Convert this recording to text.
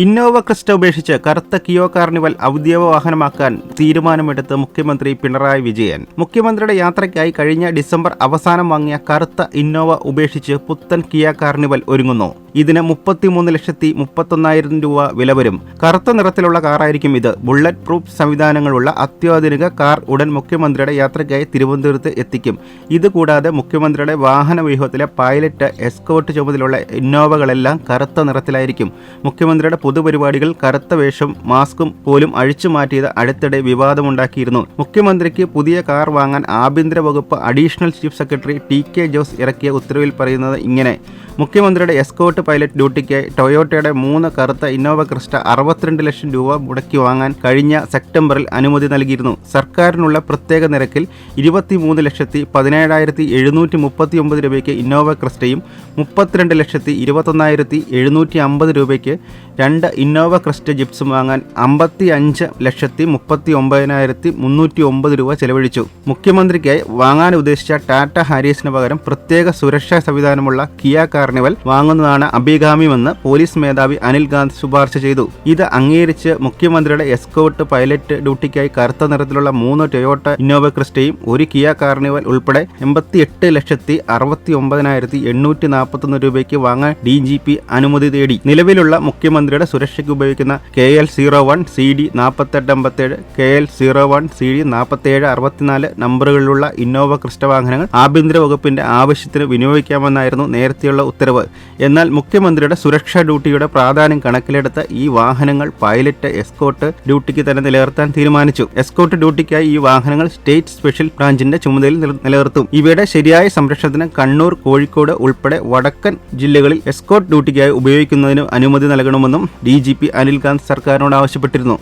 Innova Crysta ഉപേക്ഷിച്ച് കറുത്ത കിയോ carnival ഔദ്യോഗിക വാഹനമാക്കാൻ തീരുമാനമെടുത്ത് മുഖ്യമന്ത്രി പിണറായി വിജയൻ. മുഖ്യമന്ത്രിയുടെ യാത്രയ്ക്കായി കഴിഞ്ഞ ഡിസംബർ അവസാനം വാങ്ങിയ കറുത്ത ഇന്നോവ ഉപേക്ഷിച്ച് പുത്തൻ കിയ കാർണിവൽ ഒരുങ്ങുന്നു. ഇതിന് മുപ്പത്തിമൂന്ന് ലക്ഷത്തി മുപ്പത്തൊന്നായിരം രൂപ വില വരും. കറുത്ത നിറത്തിലുള്ള കാറായിരിക്കും ഇത്. ബുള്ളറ്റ് പ്രൂഫ് സംവിധാനങ്ങളുള്ള അത്യാധുനിക കാർ ഉടൻ മുഖ്യമന്ത്രിയുടെ യാത്രയ്ക്കായി തിരുവനന്തപുരത്ത് എത്തിക്കും. ഇതുകൂടാതെ മുഖ്യമന്ത്രിയുടെ വാഹന വ്യൂഹത്തിലെ പൈലറ്റ് എസ്കോർട്ട് ചുമതലയുള്ള ഇന്നോവകളെല്ലാം കറുത്ത നിറത്തിലായിരിക്കും. മുഖ്യമന്ത്രിയുടെ പൊതുപരിപാടികൾ കറുത്ത വേഷം മാസ്കും പോലും അഴിച്ചു മാറ്റിയത് അടുത്തിടെ വിവാദമുണ്ടാക്കിയിരുന്നു. മുഖ്യമന്ത്രിക്ക് പുതിയ കാർ വാങ്ങാൻ ആഭ്യന്തര വകുപ്പ് additional chief secretary T K Jose ഇറക്കിയ ഉത്തരവിൽ പറയുന്നത് ഇങ്ങനെ. മുഖ്യമന്ത്രിയുടെ എസ്കോട്ട് പൈലറ്റ് ഡ്യൂട്ടിക്കായി ടൊയോട്ടയുടെ മൂന്ന് കറുത്ത ഇന്നോവ ക്രിസ്റ്റ അറുപത്തിരണ്ട് ലക്ഷം രൂപ മുടക്കി വാങ്ങാൻ കഴിഞ്ഞ സെപ്റ്റംബറിൽ അനുമതി നൽകിയിരുന്നു. സർക്കാരിനുള്ള പ്രത്യേക നിരക്കിൽ ഇരുപത്തിമൂന്ന് ലക്ഷത്തി പതിനേഴായിരത്തി എഴുന്നൂറ്റി മുപ്പത്തി ഒമ്പത് രൂപയ്ക്ക് ഇന്നോവ ക്രിസ്റ്റയും മുപ്പത്തിരണ്ട് ലക്ഷത്തി ഇരുപത്തൊന്നായിരത്തി എഴുന്നൂറ്റി അമ്പത് രൂപയ്ക്ക് രണ്ട് ഇന്നോവ ക്രിസ്റ്റ ജിപ്സും വാങ്ങാൻ അമ്പത്തി അഞ്ച് ലക്ഷത്തി മുപ്പത്തി ഒമ്പതിനായിരത്തി മുന്നൂറ്റി ഒമ്പത് രൂപ ചെലവഴിച്ചു. മുഖ്യമന്ത്രിക്കായി വാങ്ങാൻ ഉദ്ദേശിച്ച ടാറ്റ ഹാരിസിന് പകരം പ്രത്യേക സുരക്ഷാ സംവിധാനമുള്ള കിയ കാർണിവൽ വാങ്ങുന്നതാണ് അഭികാമ്യമെന്ന് പോലീസ് മേധാവി അനിൽ ഗാന്ധി ശുപാർശ ചെയ്തു. ഇത് അംഗീകരിച്ച് മുഖ്യമന്ത്രിയുടെ എസ്കോട്ട് പൈലറ്റ് ഡ്യൂട്ടിക്കായി കറുത്ത നിറത്തിലുള്ള മൂന്ന് ടൊയോട്ട ഇന്നോവ ക്രിസ്റ്റയും ഒരു കിയ കാർണിവൽ ഉൾപ്പെടെ എൺപത്തി എട്ട് ലക്ഷത്തി അറുപത്തി ഒമ്പതിനായിരത്തി എണ്ണൂറ്റി നാൽപ്പത്തൊന്ന് രൂപയ്ക്ക് വാങ്ങാൻ ഡി ജി പി അനുമതി തേടി. നിലവിലുള്ള മുഖ്യമന്ത്രിയുടെ സുരക്ഷയ്ക്ക് ഉപയോഗിക്കുന്ന K L zero one C D നാൽപ്പത്തെട്ട് അമ്പത്തേഴ് K L zero one C D നാൽപ്പത്തേഴ് അറുപത്തിനാല് നമ്പറുകളിലുള്ള ഇന്നോവ ക്രിസ്റ്റ വാഹനങ്ങൾ ആഭ്യന്തര വകുപ്പിന്റെ ആവശ്യത്തിന് വിനിയോഗിക്കാമെന്നായിരുന്നു നേരത്തെയുള്ള ഉത്തരവ്. എന്നാൽ മുഖ്യമന്ത്രിയുടെ സുരക്ഷാ ഡ്യൂട്ടിയുടെ പ്രാധാന്യം കണക്കിലെടുത്ത് ഈ വാഹനങ്ങൾ പൈലറ്റ് എസ്കോട്ട് ഡ്യൂട്ടിക്ക് തന്നെ നിലനിർത്താൻ തീരുമാനിച്ചു. എസ്കോട്ട് ഡ്യൂട്ടിക്കായി ഈ വാഹനങ്ങൾ സ്റ്റേറ്റ് സ്പെഷ്യൽ ബ്രാഞ്ചിന്റെ ചുമതലയിൽ നില- നിലനിർത്തും. ഇവയുടെ ശരിയായ സംരക്ഷണത്തിന് കണ്ണൂർ കോഴിക്കോട് ഉൾപ്പെടെ വടക്കൻ ജില്ലകളിൽ എസ്കോട്ട് ഡ്യൂട്ടിക്കായി ഉപയോഗിക്കുന്നതിന് അനുമതി നൽകണമെന്നും ഡി ജി പി അനിൽകാന്ത് സർക്കാരിനോട് ആവശ്യപ്പെട്ടിരുന്നു.